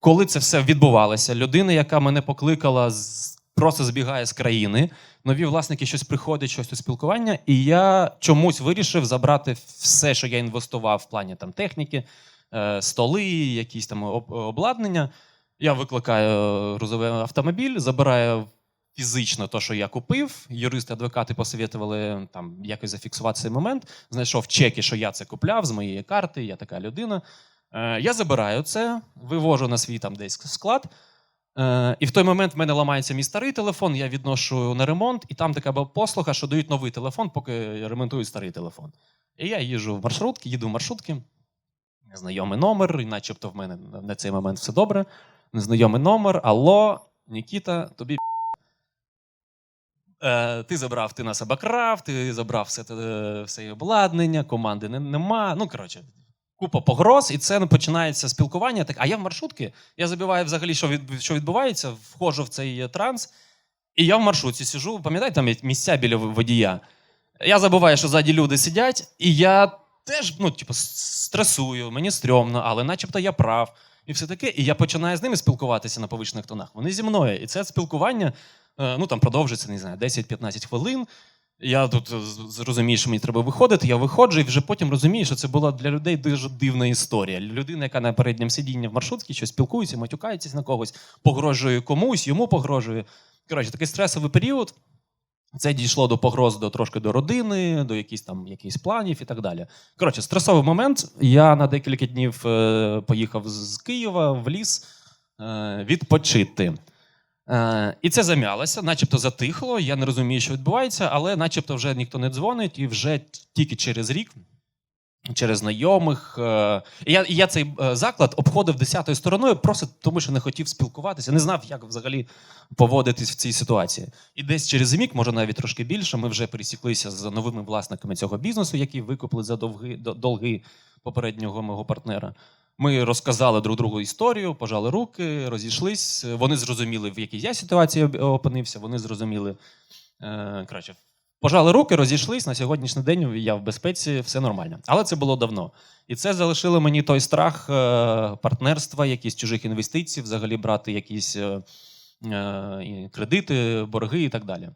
коли це все відбувалося, людина, яка мене покликала, просто збігає з країни. Нові власники щось приходять, щось у спілкування, і я чомусь вирішив забрати все, що я інвестував в плані там техніки, е, столи, якісь там обладнання. Я викликаю грузовий автомобіль, забираю фізично те, що я купив. Юристи, адвокати посоветували там якось зафіксувати цей момент. Знайшов чеки, що я це купляв з моєї карти, я така людина. Е, я забираю це, вивожу на свій там десь склад. Е, і в той момент в мене ламається мій старий телефон, я відношу на ремонт, і там така послуга, що дають новий телефон, поки ремонтують старий телефон. І я їжджу в маршрутки, їду в маршрутки, незнайомий номер, і начебто в мене на цей момент все добре. Незнайомий номер, алло, Нікіта, тобі. Е, ти забрав, ти нас обокрав, ти забрав все, все обладнання, команди не, нема. Ну, коротше, купа погроз, і це починається спілкування. Так, а я в маршрутки, я забиваю взагалі, що, від, що відбувається, входжу в цей е, транс, і я в маршрутці сижу, пам'ятаєте, там місця біля водія. Я забуваю, що ззаді люди сидять, і я теж, ну, типу, стресую, мені стрьомно, але начебто я прав. І все таке. І я починаю з ними спілкуватися на повищених тонах. Вони зі мною. І це спілкування е, ну, там продовжиться, не знаю, 10-15 хвилин. Я тут е, з- з- розумію, що мені треба виходити. Я виходжу, і вже потім розумію, що це була для людей дуже дивна історія. Людина, яка на передньому сидінні в маршрутці, щось спілкується, матюкається на когось, погрожує комусь, йому погрожує. Коротше, такий стресовий період. Це дійшло до погроз до трошки до родини, до якісь там якихось планів і так далі. Коротше, стресовий момент. Я на декілька днів е, поїхав з Києва в ліс е, відпочити. Е, і це зам'ялося, начебто затихло. Я не розумію, що відбувається, але начебто вже ніхто не дзвонить, і вже тільки через рік, через знайомих. Е, я, я цей е, заклад обходив десятою стороною, просто тому що не хотів спілкуватися, не знав, як взагалі поводитись в цій ситуації. І десь через рік, може навіть трошки більше, ми вже пересіклися з новими власниками цього бізнесу, які викупили за довги, до- долги попереднього мого партнера. Ми розказали друг другу історію, пожали руки, розійшлись. Вони зрозуміли, в якій я ситуації опинився. Вони зрозуміли. Е, коротше, пожали руки, розійшлись. На сьогоднішній день я в безпеці, все нормально. Але це було давно. І це залишило мені той страх е, партнерства, якісь чужих інвестицій, взагалі брати якісь е, е, кредити, борги і так далі.